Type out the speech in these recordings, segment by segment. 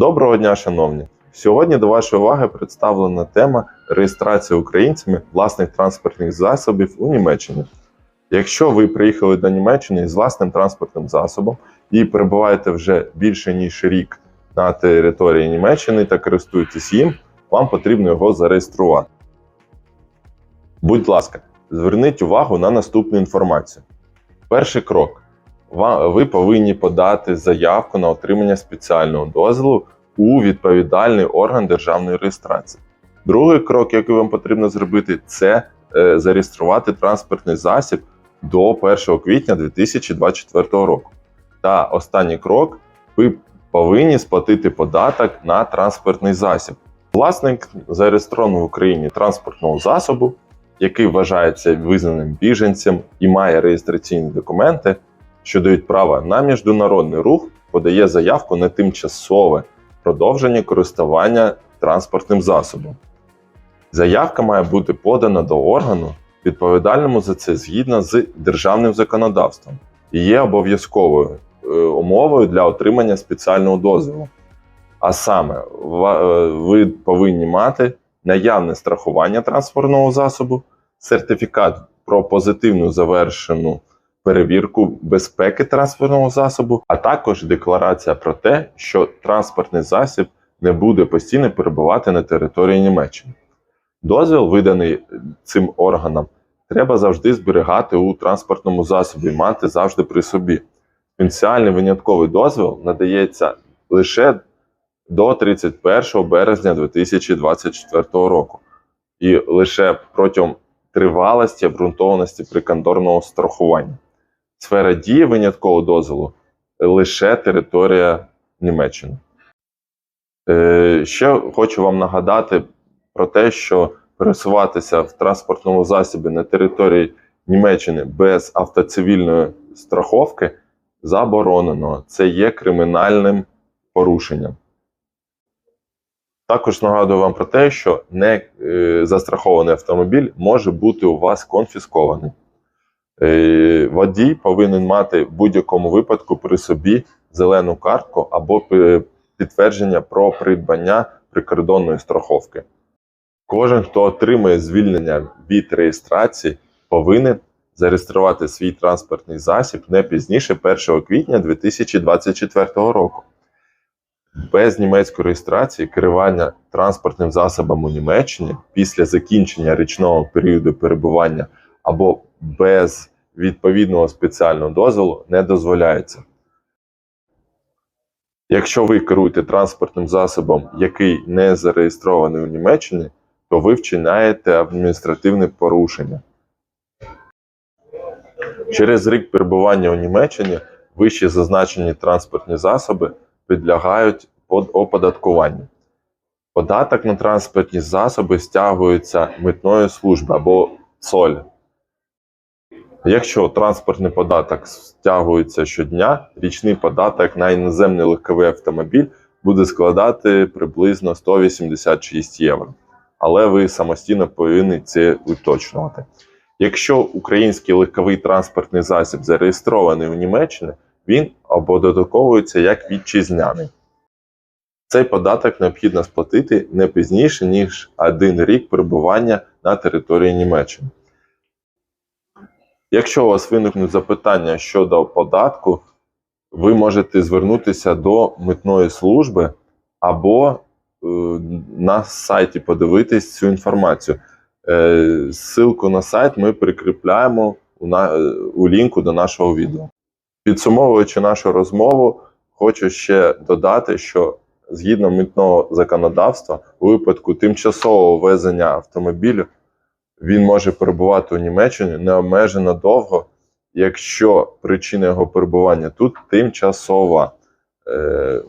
Доброго дня, шановні! Сьогодні до вашої уваги представлена тема реєстрації українцями власних транспортних засобів у Німеччині. Якщо ви приїхали до Німеччини з власним транспортним засобом і перебуваєте вже більше ніж рік на території Німеччини та користуєтесь їм, вам потрібно його зареєструвати. Будь ласка, зверніть увагу на наступну інформацію. Перший крок. Ви повинні подати заявку на отримання спеціального дозволу у відповідальний орган державної реєстрації. Другий крок, який вам потрібно зробити, це е, зареєструвати транспортний засіб до 1 квітня 2024 року. Та останній крок ви повинні сплатити податок на транспортний засіб. Власник зареєстрованого в Україні транспортного засобу, який вважається визнаним біженцем і має реєстраційні документи, що дають право на міжнародний рух, подає заявку на тимчасове продовження користування транспортним засобом. Заявка має бути подана до органу, відповідальному за це згідно з державним законодавством і є обов'язковою е, умовою для отримання спеціального дозволу. А саме, е, ви повинні мати наявне страхування транспортного засобу, сертифікат про позитивну завершену перевірку безпеки транспортного засобу, а також декларація про те, що транспортний засіб не буде постійно перебувати на території Німеччини. Дозвіл, виданий цим органам, треба завжди зберігати у транспортному засобі, і мати завжди при собі. Спеціальний винятковий дозвіл надається лише до 31 березня 2024 року, і лише протягом тривалості обґрунтованості прикордонного страхування. Сфера дії виняткового дозволу лише територія Німеччини. Е, ще хочу вам нагадати про те, що пересуватися в транспортному засобі на території Німеччини без автоцивільної страховки заборонено. Це є кримінальним порушенням. Також нагадую вам про те, що не е, застрахований автомобіль може бути у вас конфіскований. Е, Водій повинен мати в будь-якому випадку при собі зелену картку або підтвердження про придбання прикордонної страховки. Кожен, хто отримує звільнення від реєстрації, повинен зареєструвати свій транспортний засіб не пізніше 1 квітня 2024 року. Без німецької реєстрації керування транспортним засобом у Німеччині після закінчення річного періоду перебування або без відповідного спеціального дозволу не дозволяється. Якщо ви керуєте транспортним засобом, який не зареєстрований у Німеччині, то ви вчиняєте адміністративне порушення. Через рік перебування у Німеччині вище зазначені транспортні засоби підлягають под оподаткуванню. Податок на транспортні засоби стягується митною службою або соль. Якщо транспортний податок стягується щодня, річний податок на іноземний легковий автомобіль буде складати приблизно 186 євро. Але ви самостійно повинні це уточнювати. Якщо український легковий транспортний засіб зареєстрований у Німеччині, він оподатковується як вітчизняний. Цей податок необхідно сплатити не пізніше, ніж один рік перебування на території Німеччини. Якщо у вас виникнуть запитання щодо податку, ви можете звернутися до митної служби або е, на сайті подивитись цю інформацію. Е, Ссылку на сайт ми прикріпляємо у, на, е, у лінку до нашого відео. Підсумовуючи нашу розмову, хочу ще додати, що згідно митного законодавства, у випадку тимчасового ввезення автомобілю він може перебувати у Німеччині необмежено довго, якщо причина його перебування тут тимчасова. Е,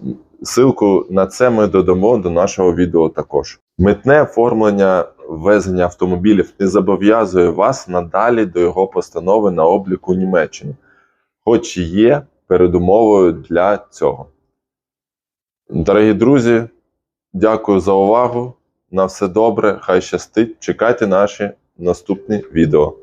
Силку на це ми додамо до нашого відео також. Митне оформлення ввезення автомобілів не зобов'язує вас надалі до його постанови на обліку у Німеччині, хоч і є передумовою для цього. Дорогі друзі, дякую за увагу. На все добре, хай щастить. Чекайте наші наступні відео.